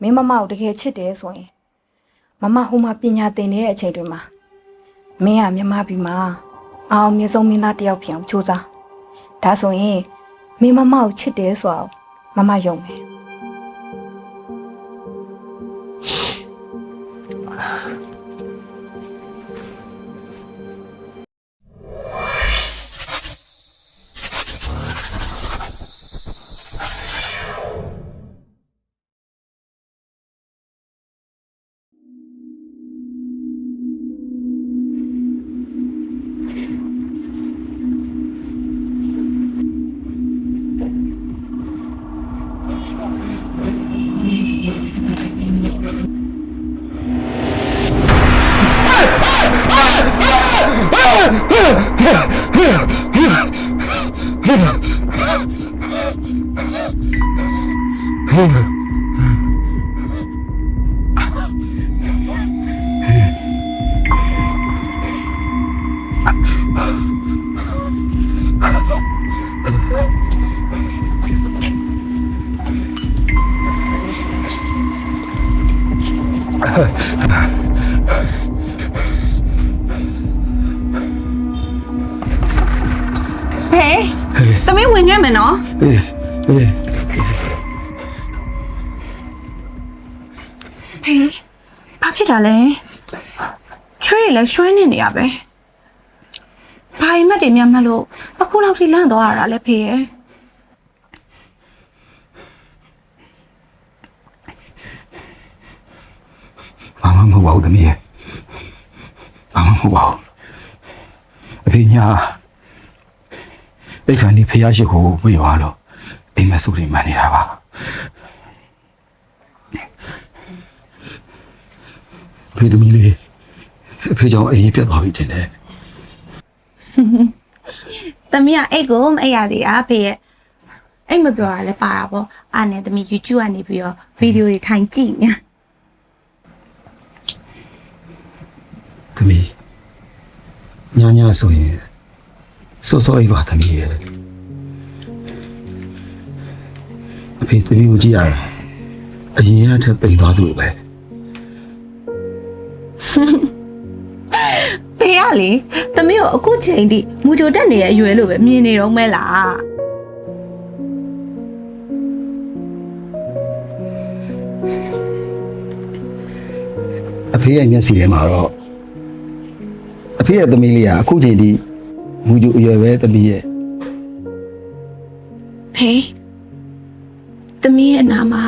မင်းမမကိုတကယ်ချစ်တယ်ဆိုရင်မမဟိုမှာပညာသင်နေတဲ့အချိန်တွေမှာမင်းကမြမပြီမှာအအောင်မြင့်ဆုံးမင်းသားတစ်ယောက်ဖြစ်အောင်ကြိုးစားဒါဆိုရင်မင်းမမကိုချစ်တယ်ဆိုတော့မမယုံမယ် ဟဲ့သမီးဝင်ခဲ့မယ်နော်အေးအေးဟေးဘာဖြစ်တာလဲချွေးရလဲရွှဲနေနေရပဲဘာအိမ်မက်တွေများမလို့အခုလောက်ထိလန့်သွားရတာလဲဖေရဲ့ ဘာ မှမဟုတ်ပါဘူးသမီးရဲ့ဘာမှမဟုတ်ပါဘူးအဖေညာအဲ့ခါนี่ဖះရှိခိုးမရွာတော့အိမ်မက်စုတွေမှန်နေတာပါဖေသမီးလေးအဖေကြောင့်အိမ်ကြီးပြတ်သွားပြီတင်တယ်သမီးကအိတ်ကိုမအိတ်ရသေးတာဖေရဲ့အိတ်မပြောရလဲပါတာပေါ့အားနဲ့သမီး YouTube ကနေပြီးတော့ဗီဒီယိုတွေထိုင်ကြည့်ညာ သမီးညာညာဆိုရင်စောစောအိပ်ပါသမီးရဲ့အဖေသမီးကိုကြည့်ရတာအရင်ကထပ်ပိန်သွားသူလိုပဲဖေကလေသမီးကိုအခုချိန်ထိမူကြိုတက်နေတဲ့အရွယ်လို့ပဲမြင်နေတော့မဲလားအဖေရဲ့မျက်စိထဲမှာတော့အ ဖေရဲ့သမီးလေးကအခုချိန်ထိမူဂျူအရွယ်ပဲသမီးရဲ့ဖေသမီးရဲ့နာမှာ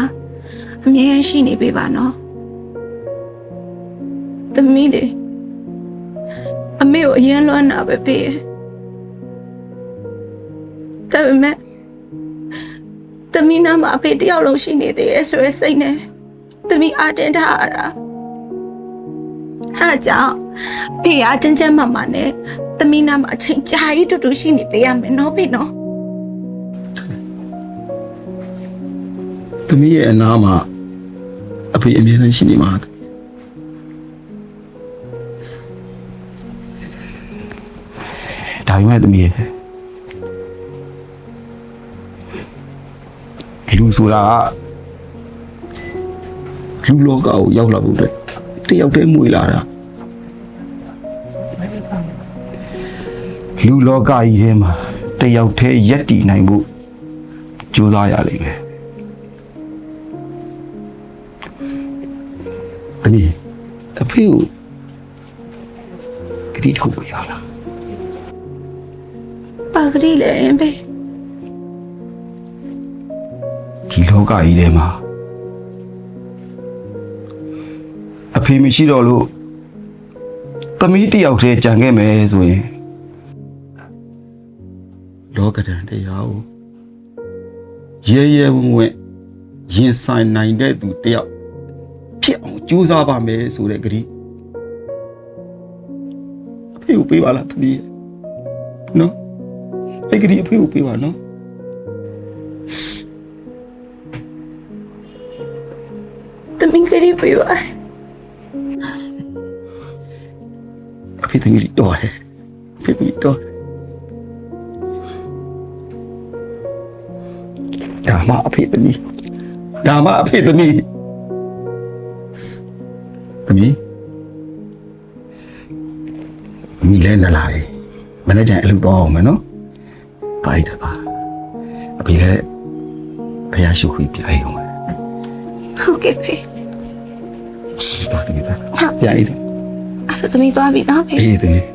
အမြဲတမ်းရှိနေပေးပါနော်သမီးလေအမေကိုအရင်လွမ်းတာပဲဖေရဲ့ဒါပေမဲ့သမီးနာမှာအဖေတယောက်လုံးရှိနေသေးရဲ့ဆိုရယ်စိတ်နဲ့သမီးအားတင်းထားရတာဟာကြောင့် ဖေကကျန်းကျန်းမာမာနဲ့သမီးနာမှာအချိန်ကြာကြီးတူတူရှိနေပေးရမယ်နော်ဖေနော်သမီးရဲ့အနာမှာအဖေအမြဲတမ်းရှိနေမှာဒါပေမဲ့သမီးရဲ့လူဆိုတာကလူလောကကိုရောက်လာဖို့အတွက်တယောက်တည်းမွေလာတာ လူလောကကြီးထဲမှာတယောက်တည်းရက်တည်နိုင်ဖို့ကြိုးစားရလိမ့်မယ်။အမေအဖေကိုကတိတစ်ခုပြရလားပါကလေးလေဖေ။ဒီလောကကြီးထဲမှာအဖေမရှိတော့လို့သမီးတစ်ယောက်တည်းကြံခဲ့မယ်ဆိုရင် လောကဒဏ်တရားကိုရဲရဲဝံ့ဝံ့ရင်ဆိုင်နိုင်တဲ့သူတစ်ယောက်ဖြစ်အောင်ကြိုးစားပါမယ်ဆိုတဲ့ကတိအဖေကိုပေးပါလားသမီးရဲ့နော်အဲ့ကတိအဖေကိုပေးပါနော်သမီးကလေးပြပါအဖေသမီးလေးတော်တယ်အဖေသမီးတော် ဒါမှအဖေသမီးဒါမှအဖေသမီးသမီးညီလဲနလာပြီမနေ့ကျရင်အလုပ်သွားအောင်မယ်နော်ပါရတာအဖေလည်းဖះရှိခွေပြအိမ်အောင်မယ်ဟုတ်ကဲ့ဖေသွားသမီးသွားပြအိမ်တယ်အဲ့ဒါသမီးသွားပြီနော်ဖေအေးသမီး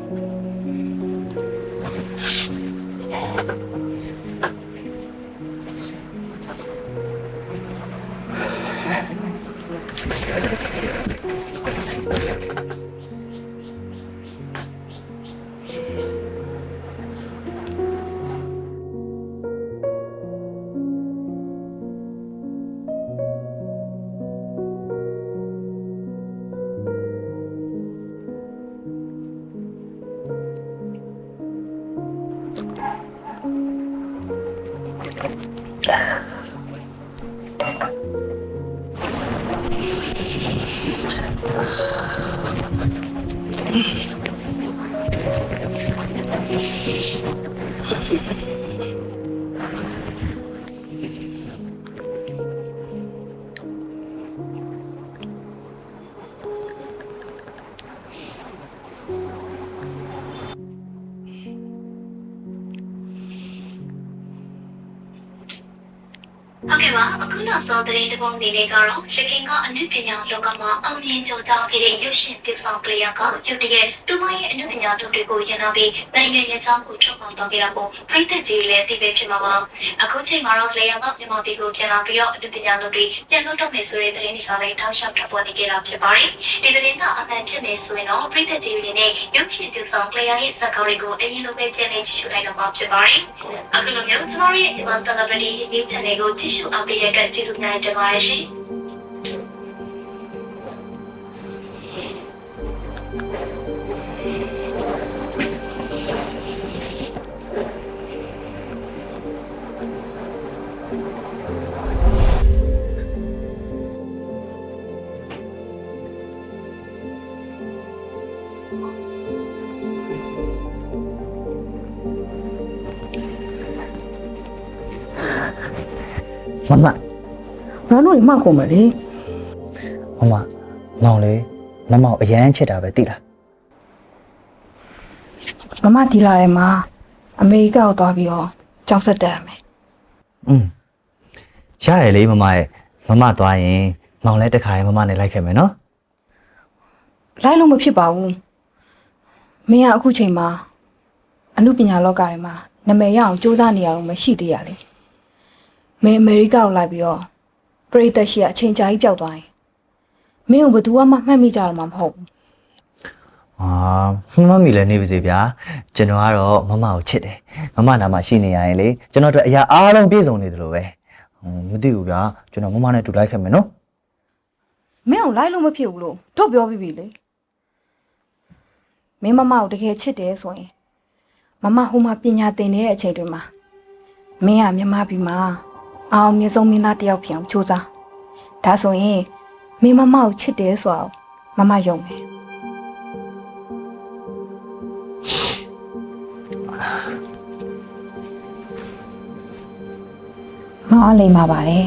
ဟုတ် အခုနောက်ဆုံးသတင်းတစ်ပုဒ်အနေနဲ့ကတော့ရခင်ကအနုပညာလောကမှာအောင်မြင်ကြိုးစားခဲ့တဲ့ရုပ်ရှင်ပြုဆောင်ကလေးကရုပ်တရက်သူမရဲ့အနုပညာထုတ်တွေကိုရန်နာပြီးနိုင်ငံရဲ့အကြောင်းကိုထုတ်ဖော်တော့ခဲ့တာကိုပြည်သက်ကြီးလည်းသိပဲဖြစ်မှာပါအခုချိန်မှာတော့ကလေးကမြန်မာပြည်ကိုပြန်လာပြီးတော့အနုပညာလုပ်တွေပြန်လုပ်တော့မယ်ဆိုတဲ့သတင်းတွေကလည်းထောက်ရှောက်ထွက်ပေါ်နေကြတာဖြစ်ပါတယ်ဒီသတင်းကအမှန်ဖြစ်နေဆိုရင်တော့ပြည်သက်ကြီးတွေနဲ့ရုပ်ရှင်ပြုဆောင်ကလေးရဲ့ဇာတ်ကောင်တွေကိုအရင်လိုပဲပြန်လည်ကြည့်ရှုနိုင်တော့မှာဖြစ်ပါတယ်အခုလိုမျိုးကျွန်တော်ရဲ့ဒီမှာ celebrity review channel ကိုကြည့်ရှုအားပေးတဲ့အတွက်ကျေးဇူးများတင်ပါ တယ်ရှင်မမဘာလို့လဲမှခုံမလဲမမမောင်လေးမမောင်အရန်ချစ်တာပဲသိလားမမဒီလာရဲ့မှာအမေရိကကိုသွားပြီးတော့ကြောက်ဆက်တက်ရမယ်อืมရရလေမမရဲ့မမသွားရင်မောင်လည်းတစ်ခါရင်မမနဲ့လိုက်ခဲ့မယ်နော်လိုက်လို့မဖြစ်ပါဘူးမင်းကအခုချိန်မှာအမှုပညာလောကထဲမှာနာမည်ရအောင်စူးစမ်းနေရအောင်မရှိသေးရလေမင်းအမေရိကကိုလိုက်ပြီးတော့ ပရိသတ်ရှိကအချိန်ကြာကြီးပျောက်သွားရင်မင်းကိုဘယ်သူမှမှတ်မိကြတော့မှာမဟုတ်ဘူးအာမမမီလည်းနေပါစေဗျာကျွန်တော်ကတော့မမကိုချစ်တယ်မမနာမှာရှိနေရရင်လေကျွန်တော်တို့အရာအားလုံးပြည့်စုံနေတယ်လို့ပဲဟိုမသိဘူးဗျာကျွန်တော်မမနဲ့တူလိုက်ခဲ့မယ်နော်မင်းကိုလိုက်လို့မဖြစ်ဘူးလို့တို့ပြောပြီးပြီလေမင်းမမကိုတကယ်ချစ်တယ်ဆိုရင်မမဟိုမှာပညာသင်နေတဲ့အချိန်တွေမှာမင်းကမြန်မာပြည်မှာ အောင်မြင့်ဆုံးမင်းသားတစ်ယောက်ဖြစ်အောင်ကြိုးစားဒါဆိုရင်မင်းမမကိုချစ်တယ်ဆိုတော့မမယုံမယ်မအားလိမ့်ပါပါတယ်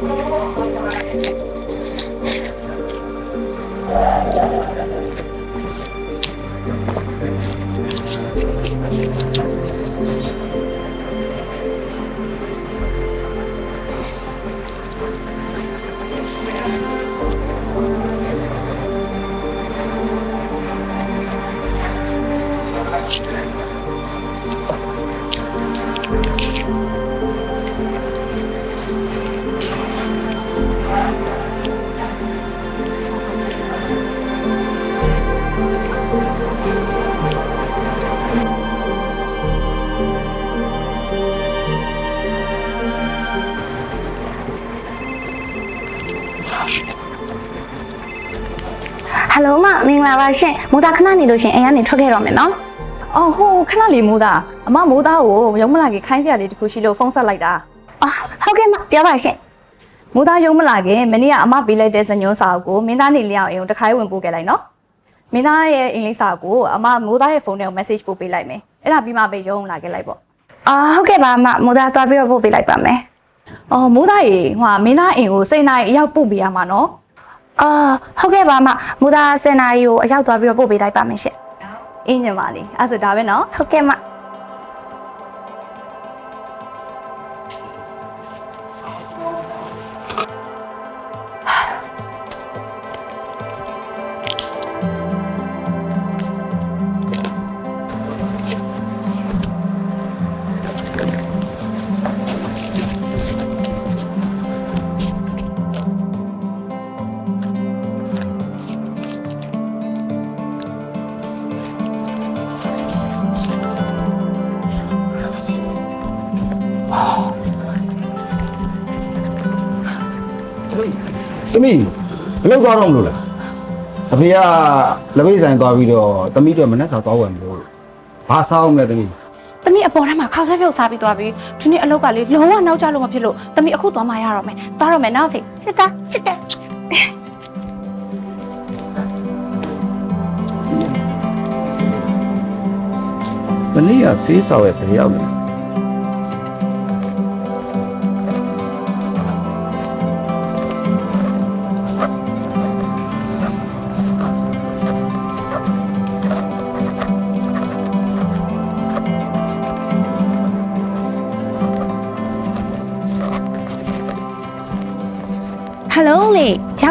Música ဟယ်လိုမမင်္ဂလာပါရှင်မိုးသားခဏနေလို့ရှင်အိမ်ကနေထွက်ခဲ့တော့မယ်နော်အော်ဟိုခဏလေးမိုးသားအမမိုးသားကိုရုံးမလာခင်ခိုင်းစရာလေးတစ်ခုရှိလို့ဖုန်းဆက်လိုက်တာအော်ဟုတ်ကဲ့မပြောပါရှင်မိုးသားရုံးမလာခင်မနေ့ကအမပေးလိုက်တဲ့ဇညွန်းစာအုပ်ကိုမင်းသားနေလျောက်အိမ်ကိုတစ်ခါးဝင်ပို့ခဲ့လိုက်နော်မင်းသားရဲ့အင်္ဂလိပ်စာကိုအမမိုးသားရဲ့ဖုန်းထဲကို message ပို့ပေးလိုက်မယ်အဲ့ဒါပြီးမှပဲရုံးလာခဲ့လိုက်ပေါ့အော်ဟုတ်ကဲ့ပါမမိုးသားသွားပြီးတော့ပို့ပေးလိုက်ပါမယ်အော်မိုးသားရေဟိုမင်းသားအိမ်ကိုစိတ်နိုင်အရောက်ပို့ပေးရမှာနော် အော်ဟုတ်ကဲ့ပါမမိုးသားစင်နာရီကိုအရောက်သွားပြီးတော့ပို့ပေးလိုက်ပါမယ်ရှင်အင်းညမလေးအဲ့ဆိုဒါပဲနော် ဟုတ်ကဲ့မသမီး လောက်သွားတော့မလို့လဲအဖေကလက်ပိတ်ဆိုင်သွားပြီးတော့သမီးတို့မနဲ့စာသွားဝင်မလို့ဘာစားအောင်လဲသမီးသမီးအပေါ်ထဲမှာခောက်ဆွဲပြုတ်စားပြီးသွားပြီဒီနေ့အလုပ်ကလေလုံးဝနောက်ကျလို့မဖြစ်လို့သမီးအခုသွားမှရတော့မယ်သွားတော့မယ်နော်ဖေချစ်တာချစ်တယ်မနေ့ကဆေးဆော်ရဲ့ဘယ်ရောက်လဲ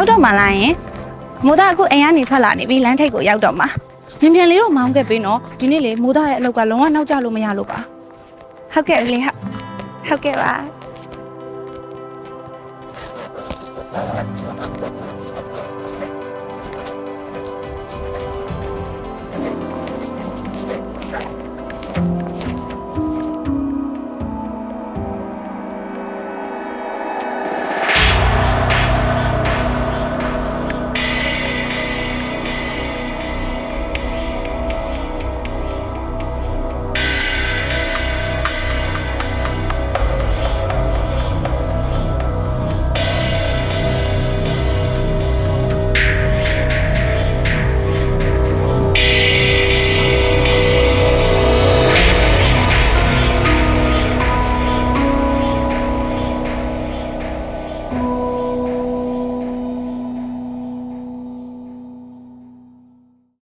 ရောက်တော့မှလားယင်မိုးသားအခုအိမ်ကနေထွက်လာနေပြီလမ်းထိပ်ကိုရောက်တော့မှမြန်မြန်လေးတော့မောင်းခဲ့ပေးနော်ဒီနေ့လေမိုးသားရဲ့အလုပ်ကလုံးဝနောက်ကျလို့မရလို့ပါဟုတ်ကဲ့လေဟုတ်ဟုတ်ကဲ့ပါ